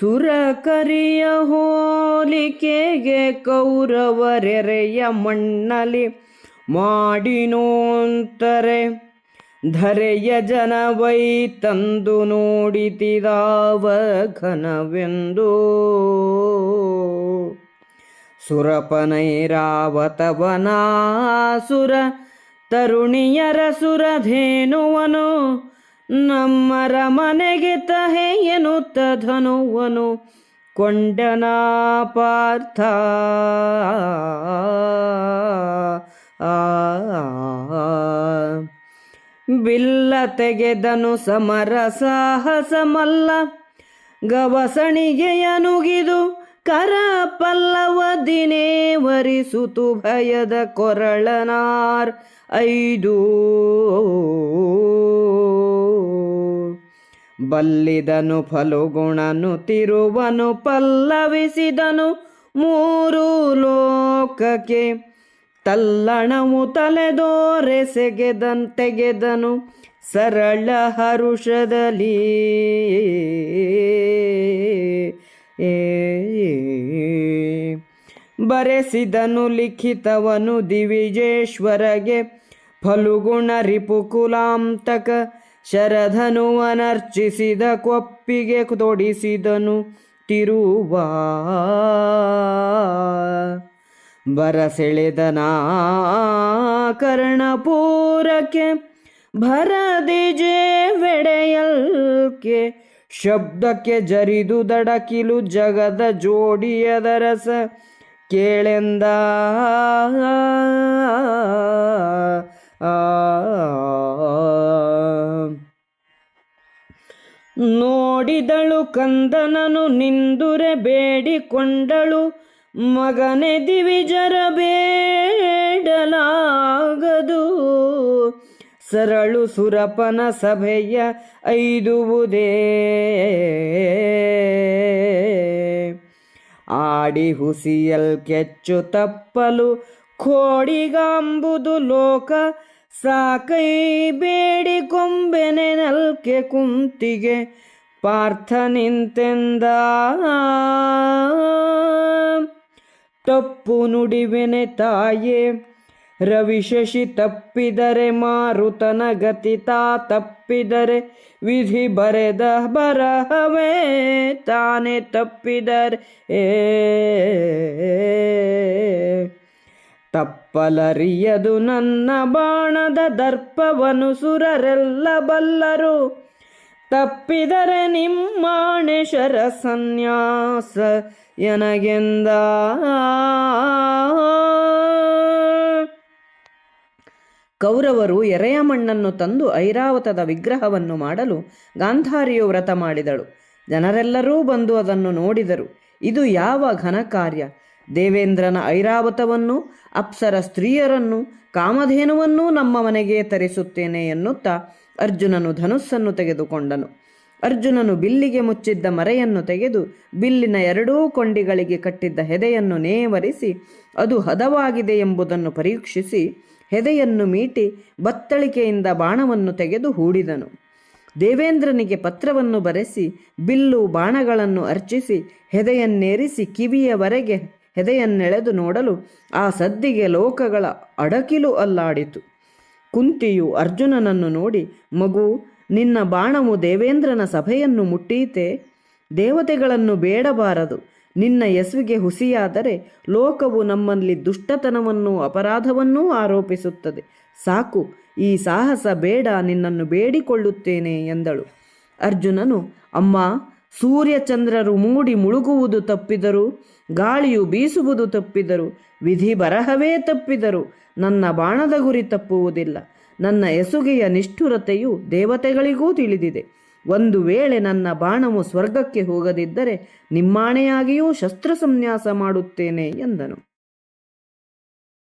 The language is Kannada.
ಸುರಕರಿಯ ಹೋಲಿಕೆಗೆ ಕೌರವರೆರೆಯ ಮಣ್ಣಲಿ ಮಾಡಿನೋಂತರೆ ಧರೆಯ ಜನವೈ ತಂದು ನೋಡಿತಿದಾವ ಘನವೆಂದು. ಸುರಪನೈರಾವತವನಾಸುರ ತರುಣಿಯರ ಸುರಧೇನುವನು ನಮ್ಮರ ಮನೆಗೆ ತಹೆ ಎನ್ನುತ್ತ ಧನುವನು ಕೊಂಡನ ಪಾರ್ಥ. ಬಿಲ್ಲ ತೆಗೆದನು ಸಮರ ಸಾಹಸಮಲ್ಲ ಗವಸಣಿಗೆಯನುಗಿದು ಕರ ಪಲ್ಲವ ದಿನೇ ವರಿಸುತು ಭಯದ ಕೊರಳನಾರ್ ಐದು. ಬಲ್ಲಿದನು ಫಲುಗುಣನು, ತಿರುವನು ಪಲ್ಲವಿಸಿದನು ಮೂರು ಲೋಕಕ್ಕೆ. ತಲ್ಲಣವು ತಲೆದೋರೆಸೆಗೆದನ್ ತೆಗೆದನು ಸರಳ ಹರುಷದಲ್ಲಿ. ಬರೆಸಿದನು ಲಿಖಿತವನು ದಿವಿಜೇಶ್ವರಗೆ. ಫಲುಗುಣ ರಿಪುಕುಲಾಂತಕ ಶರಧನುವನರ್ಚಿಸಿದ ಕೊಪ್ಪಿಗೆ ತೊಡಿಸಿದನು ತಿರುವ. ಬರಸೆಳೆದನಾ ಕರ್ಣಪೂರಕ್ಕೆ ಭರದಿಜೆ ವೆಡೆಯಲ್ಕೆ ಶಬ್ದಕ್ಕೆ ಜರಿದು ದಡಕಿಲು ಜಗದ ಜೋಡಿಯದರಸ ಕೇಳೆಂದ. ನೋಡಿದಳು ಕಂದನನು ನಿಂದುರೆ ಬೇಡಿಕೊಂಡಳು ಮಗನೆ ದಿವಿಜರ ಬೇಡಲಾಗದು. ಸರಳು ಸುರಪನ ಸಭೆಯ ಐದುವುದೇ. ಆಡಿ ಹುಸಿಯಲ್ ಕೆಚ್ಚು ತಪ್ಪಲು ಕೋಡಿಗಾಂಬುದು ಲೋಕ. ಸಾಕೈ ಬೇಡಿ ಕೊಂಬೆನೆ ನಲ್ಕೆ ಕುಂತಿಗೆ ಪಾರ್ಥ ನಿಂತೆಂದ. ತಪ್ಪು ನುಡಿವೆನೆ ತಾಯೇ ರವಿಶಶಿ ತಪ್ಪಿದರೆ ಮಾರುತನ ಗತಿತಾ ತಪ್ಪಿದರೆ ವಿಧಿ ಬರೆದ ಬರಹವೇ, ತಾನೇ ತಪ್ಪಿದರೆ ತಪ್ಪಲರಿಯದು ನನ್ನ ಬಾಣದ ದರ್ಪವನು ಸುರರೆಲ್ಲ ಬಲ್ಲರು. ತಪ್ಪಿದರೆ ನಿಮ್ಮಾಣೇಶರ ಸನ್ಯಾಸ ಎನಗೆಂದ? ಕೌರವರು ಎರೆಯ ಮಣ್ಣನ್ನು ತಂದು ಐರಾವತದ ವಿಗ್ರಹವನ್ನು ಮಾಡಲು ಗಾಂಧಾರಿಯು ವ್ರತ ಮಾಡಿದಳು. ಜನರೆಲ್ಲರೂ ಬಂದು ಅದನ್ನು ನೋಡಿದರು. ಇದು ಯಾವ ಘನ ಕಾರ್ಯ? ದೇವೇಂದ್ರನ ಐರಾವತವನ್ನು, ಅಪ್ಸರ ಸ್ತ್ರೀಯರನ್ನು, ಕಾಮಧೇನುವನ್ನೂ ನಮ್ಮ ಮನೆಗೆ ತರಿಸುತ್ತೇನೆ ಎನ್ನುತ್ತಾ ಅರ್ಜುನನು ಧನುಸ್ಸನ್ನು ತೆಗೆದುಕೊಂಡನು. ಅರ್ಜುನನು ಬಿಲ್ಲಿಗೆ ಮುಚ್ಚಿದ್ದ ಮರೆಯನ್ನು ತೆಗೆದು ಬಿಲ್ಲಿನ ಎರಡೂ ಕೊಂಡಿಗಳಿಗೆ ಕಟ್ಟಿದ್ದ ಹೆದೆಯನ್ನು ನೇವರಿಸಿ, ಅದು ಹದವಾಗಿದೆ ಎಂಬುದನ್ನು ಪರೀಕ್ಷಿಸಿ ಹೆದೆಯನ್ನು ಮೀಟಿ ಬತ್ತಳಿಕೆಯಿಂದ ಬಾಣವನ್ನು ತೆಗೆದು ಹೂಡಿದನು. ದೇವೇಂದ್ರನಿಗೆ ಪತ್ರವನ್ನು ಬರೆಸಿ, ಬಿಲ್ಲು ಬಾಣಗಳನ್ನು ಅರ್ಚಿಸಿ, ಹೆದೆಯನ್ನೇರಿಸಿ ಕಿವಿಯವರೆಗೆ ಹೆದೆಯನ್ನೆಳೆದು ನೋಡಲು ಆ ಸದ್ದಿಗೆ ಲೋಕಗಳ ಅಡಕಿಲು ಅಲ್ಲಾಡಿತು. ಕುಂತಿಯು ಅರ್ಜುನನನ್ನು ನೋಡಿ, ಮಗು, ನಿನ್ನ ಬಾಣವು ದೇವೇಂದ್ರನ ಸಭೆಯನ್ನು ಮುಟ್ಟೀತೆ ದೇವತೆಗಳನ್ನು ಬೇಡಬಾರದು. ನಿನ್ನ ಯಸ್ವಿಗೆ ಹುಸಿಯಾದರೆ ಲೋಕವು ನಮ್ಮಲ್ಲಿ ದುಷ್ಟತನವನ್ನು ಅಪರಾಧವನ್ನೂ ಆರೋಪಿಸುತ್ತದೆ. ಸಾಕು, ಈ ಸಾಹಸ ಬೇಡ, ನಿನ್ನನ್ನು ಬೇಡಿಕೊಳ್ಳುತ್ತೇನೆ ಎಂದಳು. ಅರ್ಜುನನು, ಅಮ್ಮ ಸೂರ್ಯಚಂದ್ರರು ಮೂಡಿ ಮುಳುಗುವುದು ತಪ್ಪಿದರು, ಗಾಳಿಯು ಬೀಸುವುದು ತಪ್ಪಿದರು, ವಿಧಿ ಬರಹವೇ ತಪ್ಪಿದರು, ನನ್ನ ಬಾಣದ ಗುರಿ ತಪ್ಪುವುದಿಲ್ಲ, ನನ್ನ ಎಸುಗೆಯ ನಿಷ್ಠುರತೆಯು ದೇವತೆಗಳಿಗೂ ತಿಳಿದಿದೆ. ಒಂದು ವೇಳೆ ನನ್ನ ಬಾಣವು ಸ್ವರ್ಗಕ್ಕೆ ಹೋಗದಿದ್ದರೆ ನಿಮ್ಮಾಣೆಯಾಗಿಯೂ ಶಸ್ತ್ರ ಸಂನ್ಯಾಸ ಮಾಡುತ್ತೇನೆ ಎಂದನು.